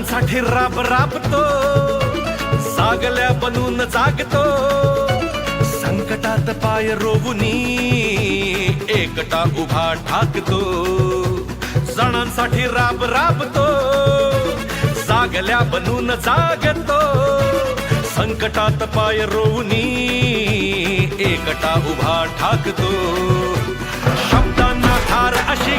मुलांसाठी राब राबतो सागल्या बनून जागतो. संकटात पाय रोवुनी एकटा उभा ठाकतो. सणांसाठी राब राबतो जागल्या बनून जागतो. संकटात पाय रोवुनी एकटा उभा ठाकतो. शब्दांना धार अशी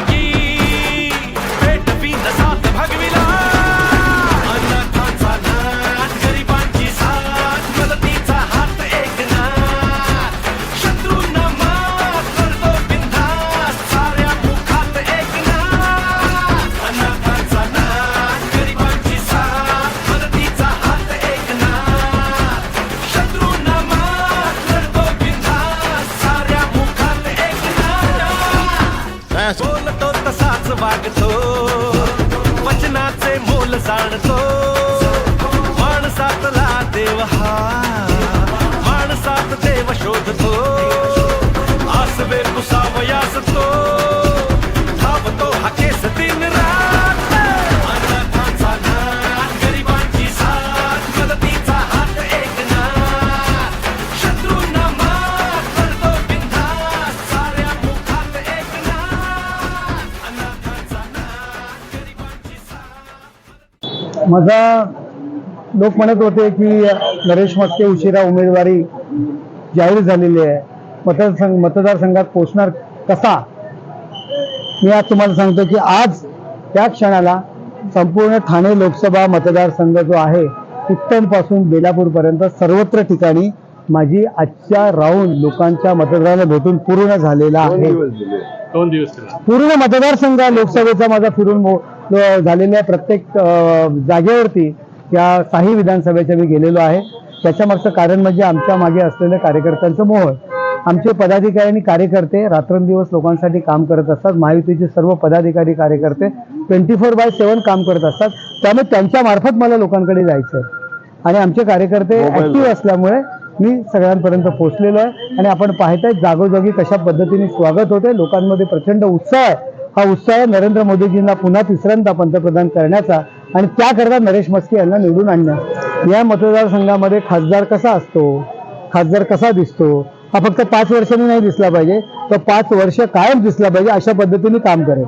बोलतो तसाच वागतो. वचनाचे मोल जाणतो. माझा लोक म्हणत होते की नरेश मस्के उशिरा उमेदवारी जाहीर झालेली आहे. मतदारसंघ मतदारसंघात पोचणार कसा? मी आज तुम्हाला सांगतो की आज त्या क्षणाला संपूर्ण ठाणे लोकसभा मतदारसंघ जो आहे उत्तमपासून बेलापूरपर्यंत सर्वत्र ठिकाणी माझी आजच्या राऊंड लोकांच्या मतदाराला भेटून पूर्ण झालेला आहे. दोन दिवस केला. पूर्ण मतदारसंघ लोकसभेचा माझा फिरून झालेल्या प्रत्येक जागेवरती या काही विधानसभेच्या मी गेलेलो आहे. त्याच्या मागचं कारण म्हणजे आमच्या मागे असलेल्या कार्यकर्त्यांचं मोह आमचे पदाधिकारी आणि कार्यकर्ते रात्रंदिवस लोकांसाठी काम करत असतात. महायुतीचे सर्व पदाधिकारी कार्यकर्ते ट्वेंटी फोर बाय सेवन काम करत असतात. त्यामुळे त्यांच्या मार्फत मला लोकांकडे जायचं आहे. आणि आमचे कार्यकर्ते ऍक्टिव्ह असल्यामुळे मी सगळ्यांपर्यंत पोहोचलेलो आहे. आणि आपण पाहताय जागोजागी कशा पद्धतीने स्वागत होते लोकांमध्ये प्रचंड उत्साह आहे. हा उत्साह नरेंद्र मोदीजींना पुन्हा तिसऱ्यांदा पंतप्रधान करण्याचा आणि त्याकरता नरेश मस्के यांना निवडून आणण्याचा या मतदारसंघामध्ये खासदार कसा असतो? खासदार कसा दिसतो? हा फक्त पाच वर्षांनी नाही दिसला पाहिजे तर पाच वर्ष कायम दिसला पाहिजे अशा पद्धतीने काम करेल.